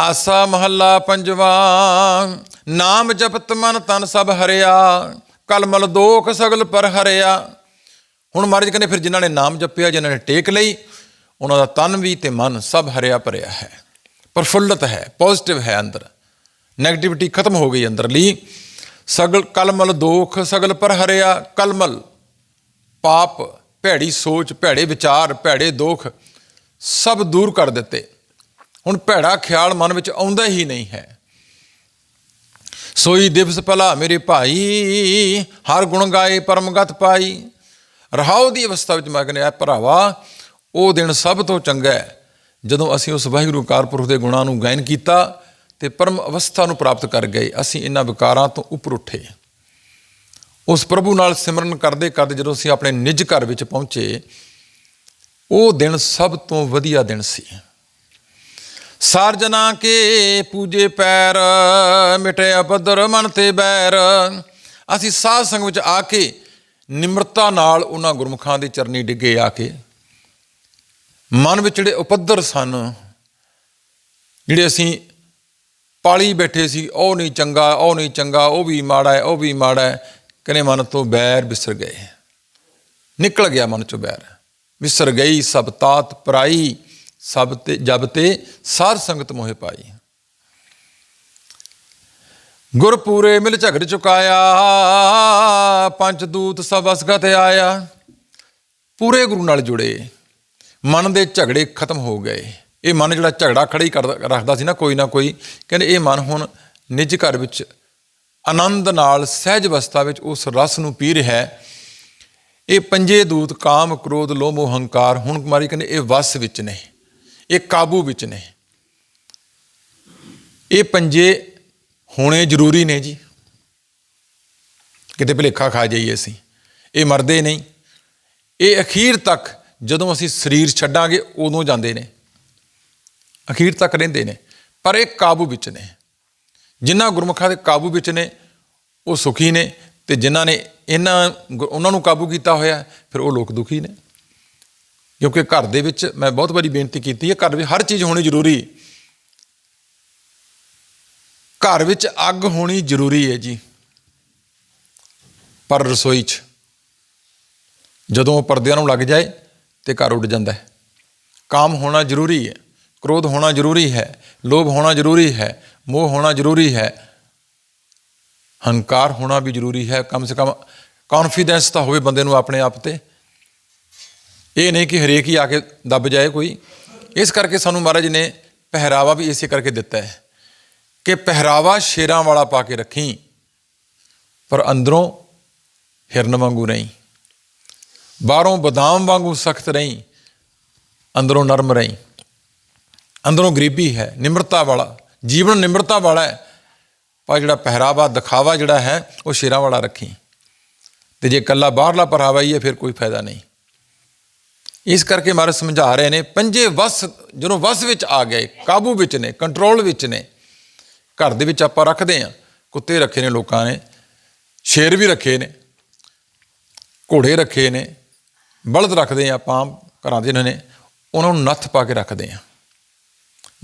ਆਸਾ ਮਹੱਲਾ ਪੰਜਵਾਂ, ਨਾਮ ਜਪਤ ਮਨ ਤਨ ਸਭ ਹਰਿਆ ਕਲਮਲ ਦੋਖ ਸਗਲ ਪਰ ਹਰਿਆ। ਹੁਣ ਮਹਾਰਾਜ ਕਹਿੰਦੇ ਫਿਰ ਜਿਨ੍ਹਾਂ ਨੇ ਨਾਮ ਜਪਿਆ, ਜਿਨ੍ਹਾਂ ਨੇ ਟੇਕ ਲਈ, ਉਹਨਾਂ ਦਾ ਤਨ ਵੀ ਤੇ ਮਨ ਸਭ ਹਰਿਆ ਭਰਿਆ ਹੈ। ਪ੍ਰਫੁੱਲਤ ਹੈ ਪੋਜ਼ਿਟਿਵ ਹੈ ਅੰਦਰ। 네ਗੇਟਿਵਿਟੀ ਖਤਮ ਹੋ ਗਈ ਅੰਦਰਲੀ। ਸਗਲ ਕਲਮਲ ਦੋਖ ਸਗਲ ਪਰ ਹਰਿਆ ਕਲਮਲ ਪਾਪ, ਭੈੜੀ ਸੋਚ, ਭੈੜੇ ਵਿਚਾਰ, ਭੈੜੇ ਦੋਖ ਸਭ ਦੂਰ ਕਰ ਦਿੱਤੇ। ਹੁਣ ਭੈੜਾ ਖਿਆਲ ਮਨ ਵਿੱਚ ਆਉਂਦਾ ਹੀ ਨਹੀਂ ਹੈ। ਸੋਈ ਦਿਵਸ ਭਲਾ ਮੇਰੇ ਭਾਈ, ਹਰ ਗੁਣ ਗਾਏ ਪਰਮਗਤ ਪਾਈ। ਰਹਾਉ ਦੀ ਅਵਸਥਾ ਵਿੱਚ ਮੈਂ ਕਹਿੰਦਾ ਭਰਾਵਾ, ਉਹ ਦਿਨ ਸਭ ਤੋਂ ਚੰਗਾ ਹੈ। ਜਦੋਂ ਅਸੀਂ ਉਸ ਵਾਹਿਗੁਰੂ ਕਾਰਪੁਰਖ ਦੇ ਗੁਣਾਂ ਨੂੰ ਗਾਇਨ ਕੀਤਾ ਤੇ ਪਰਮ ਅਵਸਥਾ ਨੂੰ ਪ੍ਰਾਪਤ ਕਰ ਗਏ, ਅਸੀਂ ਇਹਨਾਂ ਵਿਕਾਰਾਂ ਤੋਂ ਉੱਪਰ ਉੱਠੇ ਉਸ ਪ੍ਰਭੂ ਨਾਲ ਸਿਮਰਨ ਕਰਦੇ ਕਰਦੇ ਜਦੋਂ ਅਸੀਂ ਆਪਣੇ ਨਿੱਜ ਘਰ ਵਿੱਚ ਪਹੁੰਚੇ, ਉਹ ਦਿਨ ਸਭ ਤੋਂ ਵਧੀਆ ਦਿਨ ਸੀ। ਸਾਰਜਨਾ ਕੇ ਪੂਜੇ ਪੈਰ ਮਿਟਿਆ ਬਦਰ ਮਨ ਤੇ ਬੈਰ। ਅਸੀਂ ਸਾਧ ਸੰਗ ਵਿੱਚ ਆ ਕੇ ਨਿਮਰਤਾ ਨਾਲ ਉਹਨਾਂ ਗੁਰਮੁਖਾਂ ਦੇ ਚਰਨੀ ਡਿੱਗੇ ਆ ਕੇ। ਮਨ ਵਿੱਚ ਜਿਹੜੇ ਉਪੱਦਰ ਸਨ, ਜਿਹੜੇ ਅਸੀਂ ਪਾਲੀ ਬੈਠੇ ਸੀ, ਉਹ ਨਹੀਂ ਚੰਗਾ, ਉਹ ਨਹੀਂ ਚੰਗਾ, ਉਹ ਵੀ ਮਾੜਾ ਹੈ, ਉਹ ਵੀ ਮਾੜਾ ਹੈ। ਕਹਿੰਦੇ ਮਨ ਤੋਂ ਬੈਰ ਵਿਸਰ ਗਏ। ਨਿਕਲ ਗਿਆ ਮਨ ਚੋਂ ਬੈਰ। ਵਿਸਰ ਗਈ, ਸਭ ਤਾਤ ਪਰਾਈ, ਸਭ ਤੇ ਜਬ ਤੇ ਸਾਰ ਸੰਗਤ ਮੋਹਿ ਪਾਈ। ਗੁਰ ਪੂਰੇ ਮਿਲ ਝਗੜ ਚੁਕਾਇਆ, ਪੰਜ ਦੂਤ ਸਭ ਅਸਗਤ ਆਇਆ। ਪੂਰੇ ਗੁਰੂ ਨਾਲ ਜੁੜੇ। ਮਨ ਦੇ ਝਗੜੇ ਖਤਮ ਹੋ ਗਏ। ਇਹ ਮਨ ਜਿਹੜਾ ਝਗੜਾ ਖੜਾ ਹੀ ਕਰਦਾ ਰੱਖਦਾ ਸੀ ਨਾ ਕੋਈ ਨਾ ਕੋਈ, ਕਹਿੰਦੇ ਇਹ ਮਨ ਹੁਣ ਨਿੱਜ ਘਰ ਵਿੱਚ ਆਨੰਦ ਨਾਲ ਸਹਿਜ ਅਵਸਥਾ ਵਿੱਚ ਉਸ ਰਸ ਨੂੰ ਪੀ ਰਿਹਾ ਹੈ। ਇਹ ਪੰਜੇ ਦੂਤ ਕਾਮ, ਕ੍ਰੋਧ, ਲੋਭ ਹੰਕਾਰ ਹੁਣ ਕੁਮਾਰੀ ਕਹਿੰਦੇ ਇਹ ਵਸ ਵਿੱਚ ਨੇ, ਇਹ ਕਾਬੂ ਵਿੱਚ ਨੇ। ਇਹ ਪੰਜੇ ਹੋਣੇ ਜ਼ਰੂਰੀ ਨੇ ਜੀ। ਕਿਤੇ ਭੁਲੇਖਾ ਖਾ ਜਾਈਏ ਅਸੀਂ, ਇਹ ਮਰਦੇ ਨਹੀਂ। ਇਹ ਅਖੀਰ ਤੱਕ ਜਦੋਂ ਅਸੀਂ ਸਰੀਰ ਛੱਡਾਂਗੇ ਉਦੋਂ ਜਾਂਦੇ ਨੇ। ਅਖੀਰ ਤੱਕ ਰਹਿੰਦੇ ਨੇ, ਪਰ ਇਹ ਕਾਬੂ ਵਿੱਚ ਨੇ। ਜਿਨ੍ਹਾਂ ਗੁਰਮੁਖਾਂ ਦੇ ਕਾਬੂ ਵਿੱਚ ਨੇ, ਉਹ ਸੁਖੀ ਨੇ ਤੇ ਜਿਨ੍ਹਾਂ ਨੇ ਇਹਨਾਂ ਗੁ- ਉਹਨਾਂ ਨੂੰ ਕਾਬੂ ਕੀਤਾ ਹੋਇਆ, ਫਿਰ ਉਹ ਲੋਕ ਦੁਖੀ ਨੇ। ਕਿਉਂਕਿ ਘਰ ਦੇ ਵਿੱਚ ਮੈਂ ਬਹੁਤ ਵਾਰੀ ਬੇਨਤੀ ਕੀਤੀ ਹੈ, ਘਰ ਵਿੱਚ ਹਰ ਚੀਜ਼ ਹੋਣੀ ਜ਼ਰੂਰੀ ਘਰ ਵਿੱਚ ਅੱਗ ਹੋਣੀ ਜ਼ਰੂਰੀ ਹੈ ਜੀ। ਪਰ ਰਸੋਈ 'ਚ ਜਦੋਂ ਪਰਦਿਆਂ ਨੂੰ ਲੱਗ ਜਾਏ ਤੇ ਘਰ ਉੱਡ ਜਾਂਦਾ ਹੈ। ਕਾਮ ਹੋਣਾ ਜ਼ਰੂਰੀ ਹੈ, ਕ੍ਰੋਧ ਹੋਣਾ ਜ਼ਰੂਰੀ ਹੈ, ਲੋਭ ਹੋਣਾ ਜ਼ਰੂਰੀ ਹੈ ਮੋਹ ਹੋਣਾ ਜ਼ਰੂਰੀ ਹੈ। ਹੰਕਾਰ ਹੋਣਾ ਵੀ ਜ਼ਰੂਰੀ ਹੈ। ਕਮ ਸੇ ਕਮ ਕੌਨਫੀਡੈਂਸ ਤਾਂ ਹੋਵੇ ਬੰਦੇ ਨੂੰ ਆਪਣੇ ਆਪ ਤੇ। ਇਹ ਨਹੀਂ ਕਿ ਹਰੇਕ ਹੀ ਆ ਕੇ ਦੱਬ ਜਾਏ ਕੋਈ। ਇਸ ਕਰਕੇ ਸਾਨੂੰ ਮਹਾਰਾਜ ਨੇ ਪਹਿਰਾਵਾ ਵੀ ਇਸੇ ਕਰਕੇ ਦਿੱਤਾ ਹੈ ਕਿ ਪਹਿਰਾਵਾ ਸ਼ੇਰਾਂ ਵਾਲਾ ਪਾ ਕੇ ਰੱਖੀ, ਪਰ ਅੰਦਰੋਂ ਹਿਰਨ ਵਾਂਗੂ ਨਹੀਂ ਬਾਹਰੋਂ ਬਦਾਮ ਵਾਂਗੂ ਸਖਤ ਨਹੀਂ ਅੰਦਰੋਂ ਨਰਮ ਰਹੀ। ਅੰਦਰੋਂ ਗਰੀਬੀ ਹੈ, ਨਿਮਰਤਾ ਵਾਲਾ। ਜੀਵਨ ਨਿਮਰਤਾ ਵਾਲਾ ਹੈ। ਪਰ ਜਿਹੜਾ ਪਹਿਰਾਵਾ, ਦਿਖਾਵਾ ਜਿਹੜਾ ਹੈ, ਉਹ ਸ਼ੇਰਾਂ ਵਾਲਾ ਰੱਖੀ। ਤੇ ਜੇ ਕੱਲਾ ਬਾਹਰਲਾ ਪਹਿਰਾਵਾ ਹੀ ਹੈ, ਫਿਰ ਕੋਈ ਫਾਇਦਾ ਨਹੀਂ। ਇਸ ਕਰਕੇ ਮਾਰੇ ਸਮਝਾ ਰਹੇ ਨੇ, ਪੰਜੇ ਵਸ, ਜਦੋਂ ਵਸ ਵਿੱਚ ਆ ਗਏ, ਕਾਬੂ ਵਿੱਚ ਨੇ, ਕੰਟਰੋਲ ਵਿੱਚ ਨੇ, ਘਰ ਦੇ ਵਿੱਚ ਆਪਾਂ ਰੱਖਦੇ ਆ ਕੁੱਤੇ ਰੱਖੇ ਨੇ ਲੋਕਾਂ ਨੇ, ਸ਼ੇਰ ਵੀ ਰੱਖੇ ਨੇ, ਘੋੜੇ ਰੱਖੇ ਨੇ, ਬਲਦ ਰੱਖਦੇ ਆ ਆਪਾਂ ਘਰਾਂ ਦੇ ਨੇ, ਉਹਨਾਂ ਨੂੰ ਨੱਥ ਪਾ ਕੇ ਰੱਖਦੇ ਆ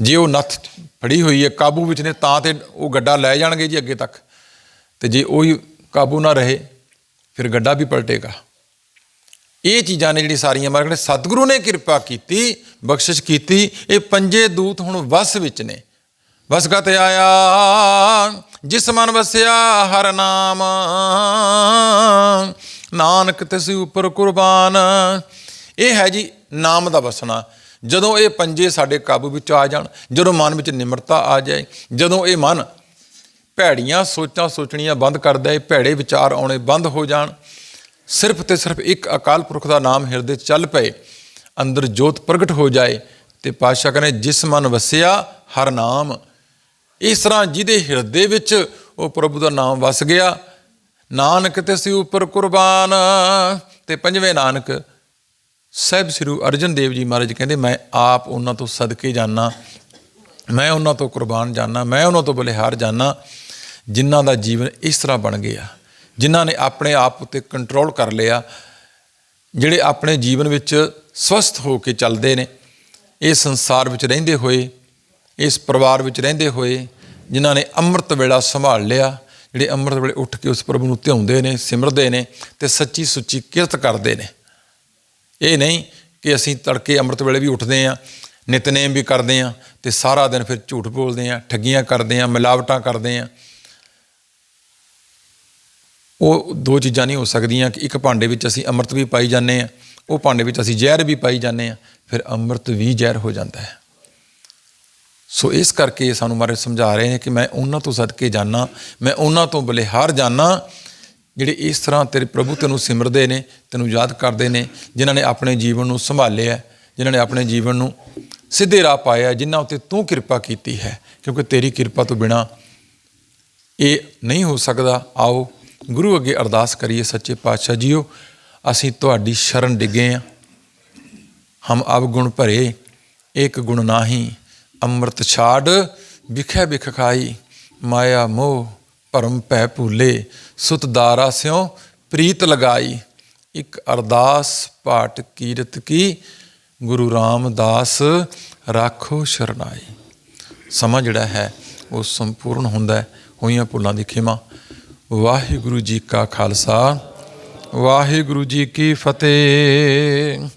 ਜੇ ਉਹ ਨੱਥ ਫੜੀ ਹੋਈ ਹੈ, ਕਾਬੂ ਵਿੱਚ ਨੇ, ਤਾਂ ਤੇ ਉਹ ਗੱਡਾ ਲੈ ਜਾਣਗੇ ਜੀ ਅੱਗੇ ਤੱਕ। ਤੇ ਜੇ ਉਹੀ ਕਾਬੂ ਨਾ ਰਹੇ, ਫਿਰ ਗੱਡਾ ਵੀ ਪਲਟੇਗਾ। ਇਹ ਚੀਜ਼ਾਂ ਨੇ ਜਿਹੜੀ ਸਾਰੀਆਂ ਮਾਰ ਕਹਿੰਦੇ ਸਤਿਗੁਰੂ ਨੇ ਕਿਰਪਾ ਕੀਤੀ, ਬਖਸ਼ਿਸ਼ ਕੀਤੀ, ਇਹ ਪੰਜੇ ਦੂਤ ਹੁਣ ਵਸ ਵਿੱਚ ਨੇ। ਵਸਗਤ ਆਇਆ, ਜਿਸ ਮਨ ਵਸਿਆ, ਹਰ ਨਾਮ। ਨਾਨਕ ਤਿਸ ਉਪਰ ਕੁਰਬਾਨ। ਇਹ ਹੈ ਜੀ ਨਾਮ ਦਾ ਵਸਣਾ। ਜਦੋਂ ਇਹ ਪੰਜੇ ਸਾਡੇ ਕਾਬੂ ਵਿੱਚ ਆ ਜਾਣ, ਜਦੋਂ ਮਨ ਵਿੱਚ ਨਿਮਰਤਾ ਆ ਜਾਏ, ਜਦੋਂ ਇਹ ਮਨ ਭੈੜੀਆਂ ਸੋਚਾਂ ਸੋਚਣੀਆਂ ਬੰਦ ਕਰਦਾ ਹੈ ਭੈੜੇ ਵਿਚਾਰ ਆਉਣੇ ਬੰਦ ਹੋ ਜਾਣ, ਸਿਰਫ ਤੇ ਸਿਰਫ ਇੱਕ ਅਕਾਲ ਪੁਰਖ ਦਾ ਨਾਮ ਹਿਰਦੇ 'ਚ ਚੱਲ ਪਏ, ਅੰਦਰ ਜੋਤ ਪ੍ਰਗਟ ਹੋ ਜਾਏ ਤੇ ਪਾਤਸ਼ਾਹ ਕਹਿੰਦੇ, ਜਿਸ ਮਨ ਵਸਿਆ, ਹਰ ਨਾਮ। ਇਸ ਤਰ੍ਹਾਂ ਜਿਹਦੇ ਹਿਰਦੇ ਵਿੱਚ ਉਹ ਪ੍ਰਭੂ ਦਾ ਨਾਮ ਵਸ ਗਿਆ, ਨਾਨਕ ਤੇ ਸੀ ਉੱਪਰ ਕੁਰਬਾਨ, ਤੇ ਪੰਜਵੇਂ ਨਾਨਕ ਸਾਹਿਬ ਸ੍ਰੀ ਅਰਜਨ ਦੇਵ ਜੀ ਮਹਾਰਾਜ ਕਹਿੰਦੇ, ਮੈਂ ਆਪ ਉਹਨਾਂ ਤੋਂ ਸਦਕੇ ਜਾਣਾ ਮੈਂ ਉਹਨਾਂ ਤੋਂ ਕੁਰਬਾਨ ਜਾਣਾ ਮੈਂ ਉਹਨਾਂ ਤੋਂ ਬਲਿਹਾਰ ਜਾਣਾ ਜਿਨ੍ਹਾਂ ਦਾ ਜੀਵਨ ਇਸ ਤਰ੍ਹਾਂ ਬਣ ਗਿਆ, ਜਿਨ੍ਹਾਂ ਨੇ ਆਪਣੇ ਆਪ ਉੱਤੇ ਕੰਟਰੋਲ ਕਰ ਲਿਆ, ਜਿਹੜੇ ਆਪਣੇ ਜੀਵਨ ਵਿੱਚ ਸਵਸਥ ਹੋ ਕੇ ਚੱਲਦੇ ਨੇ ਇਸ ਸੰਸਾਰ ਵਿੱਚ ਰਹਿੰਦੇ ਹੋਏ, ਇਸ ਪਰਿਵਾਰ ਵਿੱਚ ਰਹਿੰਦੇ ਹੋਏ, ਜਿਨ੍ਹਾਂ ਨੇ ਅੰਮ੍ਰਿਤ ਵੇਲਾ ਸੰਭਾਲ ਲਿਆ, ਜਿਹੜੇ ਅੰਮ੍ਰਿਤ ਵੇਲੇ ਉੱਠ ਕੇ ਉਸ ਪ੍ਰਭੂ ਨੂੰ ਧਿਆਉਂਦੇ ਨੇ, ਸਿਮਰਦੇ ਨੇ ਤੇ ਸੱਚੀ ਸੁੱਚੀ ਕਿਰਤ ਕਰਦੇ ਨੇ ਇਹ ਨਹੀਂ ਕਿ ਅਸੀਂ ਤੜਕੇ ਅੰਮ੍ਰਿਤ ਵੇਲੇ ਵੀ ਉੱਠਦੇ ਆਂ ਨਿਤਨੇਮ ਵੀ ਕਰਦੇ ਆਂ ਤੇ ਸਾਰਾ ਦਿਨ ਫਿਰ ਝੂਠ ਬੋਲਦੇ ਆਂ ਠੱਗੀਆਂ ਕਰਦੇ ਆਂ ਮਿਲਾਵਟਾਂ ਕਰਦੇ ਆਂ ਉਹ ਦੋ ਚੀਜ਼ਾਂ ਨਹੀਂ ਹੋ ਸਕਦੀਆਂ ਕਿ ਇੱਕ ਭਾਂਡੇ ਵਿੱਚ ਅਸੀਂ ਅੰਮ੍ਰਿਤ ਵੀ ਪਾਈ ਜਾਂਦੇ ਆਂ ਉਹ ਭਾਂਡੇ ਵਿੱਚ ਅਸੀਂ ਜ਼ਹਿਰ ਵੀ ਪਾਈ ਜਾਂਦੇ ਆ ਫਿਰ ਅੰਮ੍ਰਿਤ ਵੀ ਜ਼ਹਿਰ ਹੋ ਜਾਂਦਾ ਹੈ। ਸੋ ਇਸ ਕਰਕੇ ਸਾਨੂੰ ਮਾਰੇ ਸਮਝਾ ਰਹੇ ਨੇ ਕਿ ਮੈਂ ਉਹਨਾਂ ਤੋਂ ਸਦਕੇ ਜਾਣਾ ਮੈਂ ਉਹਨਾਂ ਤੋਂ ਬਲਿਹਾਰ ਜਾਣਾ ਜਿਹੜੇ ਇਸ ਤਰ੍ਹਾਂ ਤੇਰੇ ਪ੍ਰਭੂ ਤੈਨੂੰ ਸਿਮਰਦੇ ਨੇ, ਤੈਨੂੰ ਯਾਦ ਕਰਦੇ ਨੇ, ਜਿਨ੍ਹਾਂ ਨੇ ਆਪਣੇ ਜੀਵਨ ਨੂੰ ਸੰਭਾਲਿਆ ਜਿਨ੍ਹਾਂ ਨੇ ਆਪਣੇ ਜੀਵਨ ਨੂੰ ਸਿੱਧੇ ਰਾਹ ਪਾਇਆ ਜਿਨ੍ਹਾਂ ਉੱਤੇ ਤੂੰ ਕਿਰਪਾ ਕੀਤੀ ਹੈ, ਕਿਉਂਕਿ ਤੇਰੀ ਕਿਰਪਾ ਤੋਂ ਬਿਨਾ ਇਹ ਨਹੀਂ ਹੋ ਸਕਦਾ। ਆਓ, ਗੁਰੂ ਅੱਗੇ ਅਰਦਾਸ ਕਰੀਏ, ਸੱਚੇ ਪਾਤਸ਼ਾਹ ਜੀਓ, ਅਸੀਂ ਤੁਹਾਡੀ ਸ਼ਰਨ ਡਿੱਗੇ ਹਾਂ ਹਮ ਅਬ ਗੁਣ ਭਰੇ ਇੱਕ ਗੁਣ ਨਾਹੀ, ਅੰਮ੍ਰਿਤ ਛਾੜ, ਵਿਖੇ ਵਿਖ ਖਾਈ, ਮਾਇਆ ਮੋਹ ਭਰਮ ਪੈ ਭੂਲੇ, ਸੁਤ ਦਾਰਾ ਸਿਉ ਪ੍ਰੀਤ ਲਗਾਈ। ਇੱਕ ਅਰਦਾਸ ਪਾਠ ਕੀਰਤ ਕੀ, ਗੁਰੂ ਰਾਮਦਾਸ ਰਾਖੋ ਸ਼ਰਨਾਈ। ਸਮਾਂ ਜਿਹੜਾ ਹੈ, ਉਹ ਸੰਪੂਰਨ ਹੁੰਦਾ ਹੈ, ਹੋਈਆਂ ਭੁੱਲਾਂ ਦੀ ਖਿਮਾ। ਵਾਹਿਗੁਰੂ ਜੀ ਕਾ ਖਾਲਸਾ, ਵਾਹਿਗੁਰੂ ਜੀ ਕੀ ਫਤਿਹ।